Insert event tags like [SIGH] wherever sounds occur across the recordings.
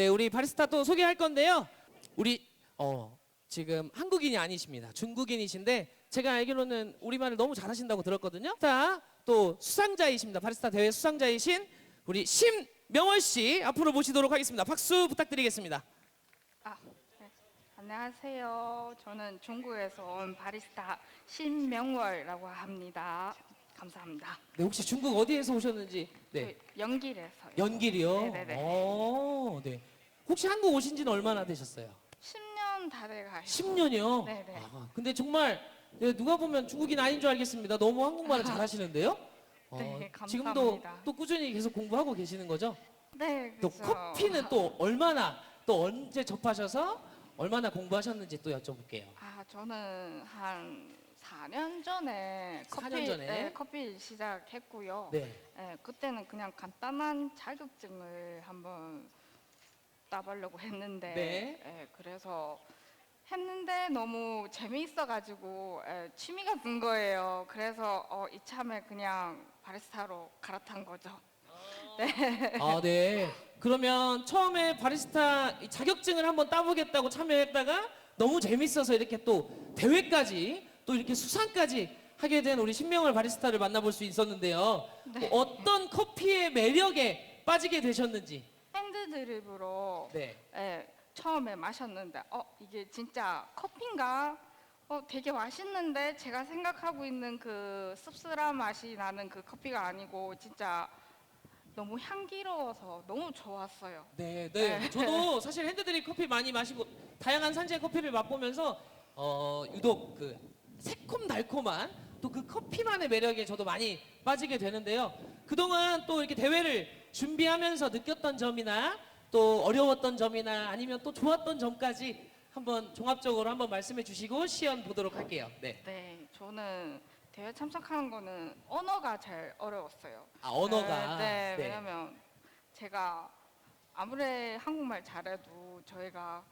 네, 우리 바리스타 또 소개할 건데요. 우리 어 지금 한국인이 아니십니다. 중국인이신데 제가 알기로는 우리말을 너무 잘하신다고 들었거든요. 자, 또 수상자이십니다. 바리스타 대회 수상자이신 우리 심명월 씨 앞으로 모시도록 하겠습니다. 박수 부탁드리겠습니다. 아, 네. 안녕하세요. 저는 중국에서 온 바리스타 신명월이라고 합니다. 감사합니다. 네, 혹시 중국 어디에서 오셨는지 네. 그 연길에서요. 연길이요. 네네네. 어, 네. 혹시 한국 오신 지는 얼마나 되셨어요? 10년 다 돼가요. 10년이요? 네네. 아, 근데 정말 네, 누가 보면 중국인 아닌 줄 알겠습니다. 너무 한국말을 [LAUGHS] 잘하시는데요? 어, 네, 지금도 감사합니다. 또 꾸준히 계속 공부하고 계시는 거죠? 네, 또 그래서 커피는 또 얼마나 또 언제 접하셔서 얼마나 공부하셨는지 또 여쭤볼게요. 아, 저는 한 4년 전에 커피 4년 전에? 네, 커피 시작했고요. 네. 네, 그때는 그냥 간단한 자격증을 한번 따보려고 했는데 네. 예, 그래서 했는데 너무 재미있어가지고 예, 취미가 든 거예요. 그래서 어, 이참에 그냥 바리스타로 갈아탄 거죠. 아, 네. 그러면 처음에 바리스타 이 자격증을 한번 따보겠다고 참여했다가 너무 재밌어서 이렇게 또 대회까지 또 이렇게 수상까지 하게 된 우리 신명월 바리스타를 만나볼 수 있었는데요. 네. 어떤 커피의 매력에 빠지게 되셨는지. 핸드 드립으로 네. 예, 처음에 마셨는데 어 이게 진짜 커피인가? 어 되게 맛있는데 제가 생각하고 있는 그 씁쓸한 맛이 나는 그 커피가 아니고 진짜 너무 향기로워서 너무 좋았어요. 네, 네. 저도 [LAUGHS] 사실 핸드드립 커피 많이 마시고 다양한 산지의 커피를 맛보면서 어, 유독 그 새콤달콤한 또 그 커피만의 매력에 저도 많이 빠지게 되는데요. 그동안 또 이렇게 대회를 준비하면서 느꼈던 점이나 또 어려웠던 점이나 아니면 또 좋았던 점까지 한번 종합적으로 한번 말씀해 주시고 시연 보도록 할게요. 네. 네, 저는 대회 참석하는 거는 언어가 제일 어려웠어요. 아, 언어가. 네, 네, 왜냐면 제가 아무리 한국말 잘해도 저희가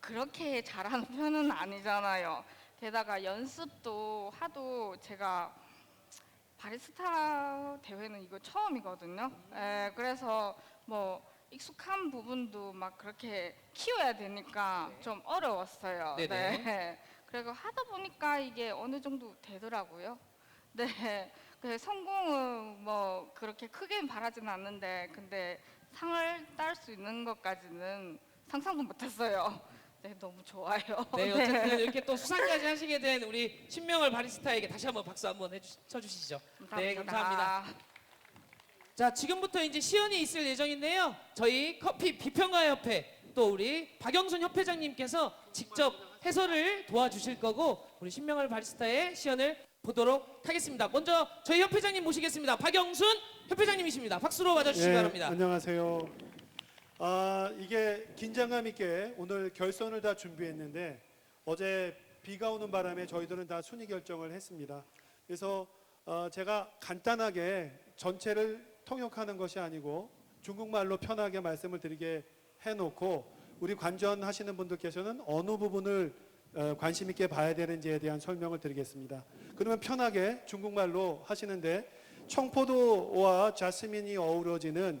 그렇게 잘하는 편은 아니잖아요. 게다가 연습도 하도 제가 바리스타 대회는 이거 처음이거든요. 예, 그래서 뭐 익숙한 부분도 막 그렇게 키워야 되니까 좀 어려웠어요. 네네. 네. [LAUGHS] 그리고 하다 보니까 이게 어느 정도 되더라고요. [LAUGHS] 네. 그 성공은 뭐 그렇게 크게 바라지는 않는데 근데 상을 딸 수 있는 것까지는 상상도 못했어요. 네, 너무 좋아요. [LAUGHS] 네, 어쨌든 이렇게 또 수상까지 하시게 된 우리 신명월 바리스타에게 다시 한번 박수 한번 해주, 쳐주시죠. 네, 감사합니다. 자, 지금부터 이제 시연이 있을 예정인데요. 저희 커피 비평가 협회 또 우리 박영순 협회장님께서 직접 해설을 도와주실 거고 우리 신명월 바리스타의 시연을 보도록 하겠습니다. 먼저 저희 협회장님 모시겠습니다. 박영순 협회장님이십니다. 박수로 맞아주시기 예, 바랍니다. 안녕하세요. 아 이게 긴장감 있게 오늘 결선을 다 준비했는데 어제 비가 오는 바람에 저희들은 다 순위 결정을 했습니다. 그래서 어, 제가 간단하게 전체를 통역하는 것이 아니고 중국말로 편하게 말씀을 드리게 해놓고 우리 관전하시는 분들께서는 어느 부분을 어, 관심 있게 봐야 되는지에 대한 설명을 드리겠습니다. 그러면 편하게 중국말로 하시는데 청포도와 자스민이 어우러지는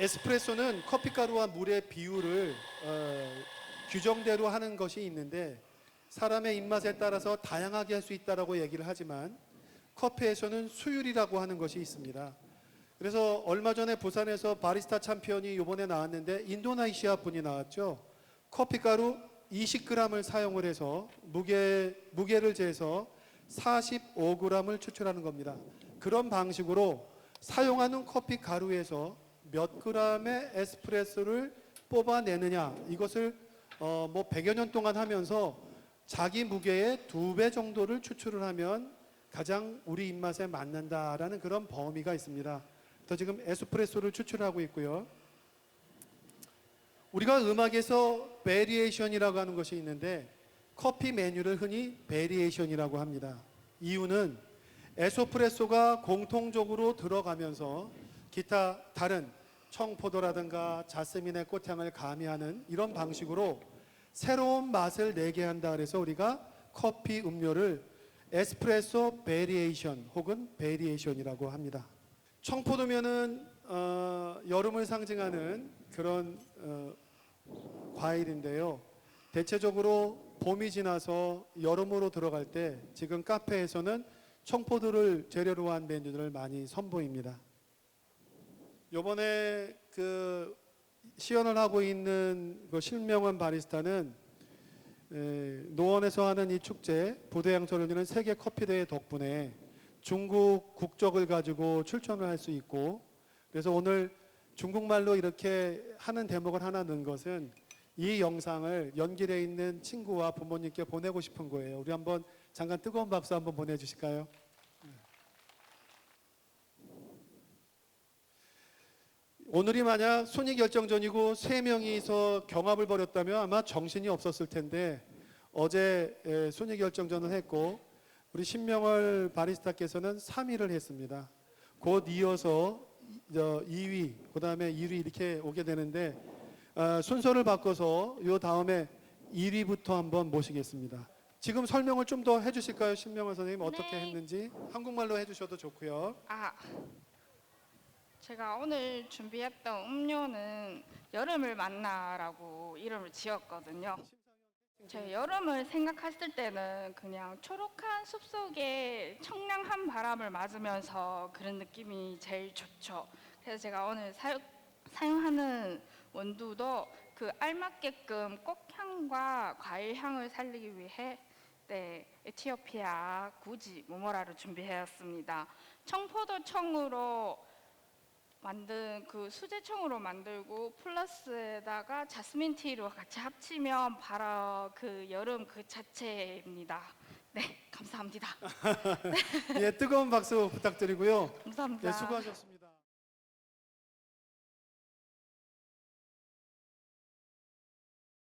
에스프레소는 커피 가루와 물의 비율을 어, 규정대로 하는 것이 있는데 사람의 입맛에 따라서 다양하게 할 수 있다라고 얘기를 하지만 커피에서는 수율이라고 하는 것이 있습니다. 그래서 얼마 전에 부산에서 바리스타 챔피언이 이번에 나왔는데 인도네시아 분이 나왔죠. 커피 가루 20g을 사용을 해서 무게 무게를 재서 45g을 추출하는 겁니다. 그런 방식으로 사용하는 커피 가루에서 몇 g의 에스프레소를 뽑아내느냐 이것을 어, 뭐 100여 년 동안 하면서 자기 무게의 두 배 정도를 추출을 하면 가장 우리 입맛에 맞는다라는 그런 범위가 있습니다. 또 지금 에스프레소를 추출하고 있고요. 우리가 음악에서 베리에이션이라고 하는 것이 있는데 커피 메뉴를 흔히 베리에이션이라고 합니다. 이유는 에소프레소가 공통적으로 들어가면서 기타 다른 청포도라든가 자스민의 꽃향을 가미하는 이런 방식으로 새로운 맛을 내게 한다 그래서 우리가 커피 음료를 에스프레소 베리에이션 혹은 베리에이션이라고 합니다. 청포도면은 어, 여름을 상징하는 그런 어, 과일인데요. 대체적으로 봄이 지나서 여름으로 들어갈 때 지금 카페에서는 청포도를 재료로 한 메뉴들을 많이 선보입니다. 요번에 그 시연을 하고 있는 그 실명원 바리스타는 에, 노원에서 하는 이 축제 부대양철 올리는 세계 커피 대회 덕분에 중국 국적을 가지고 출전을 할 수 있고 그래서 오늘 중국말로 이렇게 하는 대목을 하나 넣은 것은 이 영상을 연길에 있는 친구와 부모님께 보내고 싶은 거예요. 우리 한번 잠깐 뜨거운 박수 한번 보내주실까요? 오늘이 만약 순위 결정전이고 세 명이서 경합을 벌였다면 아마 정신이 없었을 텐데 어제 에, 순위 결정전을 했고 우리 신명월 바리스타께서는 3위를 했습니다. 곧 이어서 저 2위, 그 다음에 1위 이렇게 오게 되는데 어, 순서를 바꿔서 요 다음에 1위부터 한번 모시겠습니다. 지금 설명을 좀 더 해주실까요, 신명월 선생님 어떻게 네. 했는지 한국말로 해주셔도 좋고요. 아, 제가 오늘 준비했던 음료는 여름을 만나라고 이름을 지었거든요. 제 여름을 생각했을 때는 그냥 초록한 숲속에 청량한 바람을 맞으면서 그런 느낌이 제일 좋죠. 그래서 제가 오늘 사용, 사용하는 원두도 그 알맞게끔 꽃향과 과일향을 살리기 위해 네, 에티오피아 구지 모모라를 준비해왔습니다. 청포도 청으로 만든 그 수제청으로 만들고 플러스에다가 자스민 티로 같이 합치면 바로 그 여름 그 자체입니다. 네, 감사합니다. [LAUGHS] 예, 뜨거운 박수 부탁드리고요. 감사합니다. 예, 수고하셨습니다.